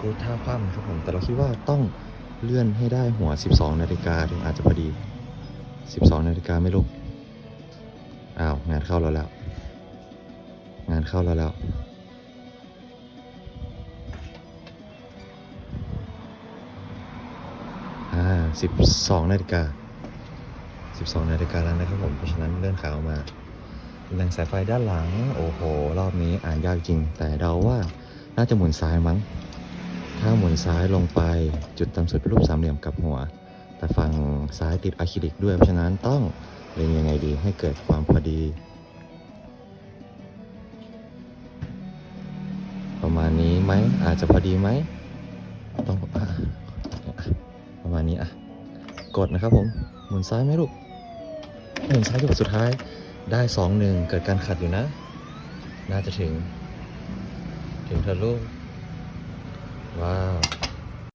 กูท่าคว่ำครับผม แต่เราคิดว่าต้องเลื่อนให้ได้หัว 12 นาฬิกาถึงอาจจะพอดี 12 นาฬิกาไม่ลุกอ้าว งานเข้าเราแล้ว งานเข้าเราแล้วอ่า12 นาฬิกา 12 นาฬิกาแล้วนะครับผม เพราะฉะนั้นเลื่อนขาออกมาแหลงสายไฟด้านหลัง โอ้โห รอบนี้อ่านยากจริง แต่เดาว่าน่าจะหมุนซ้ายมั้ง ถ้าหมุนซ้ายลงไปจุดต่ำสุดเป็นรูปสามเหลี่ยมกับหัว แต่ฝั่งซ้ายติดอะคริลิกด้วยเพราะฉะนั้นต้องเล็งยังไงดีให้เกิดความพอดี ประมาณนี้ไหมอาจจะพอดีไหมต้องอะประมาณนี้อะกดนะครับผมหมุนซ้ายไหมลูกหมุนซ้ายจนสุดท้ายได้สองหนึ่งเกิดการขัดอยู่นะ น่าจะถึง ถึงเธอะลูก ว้าว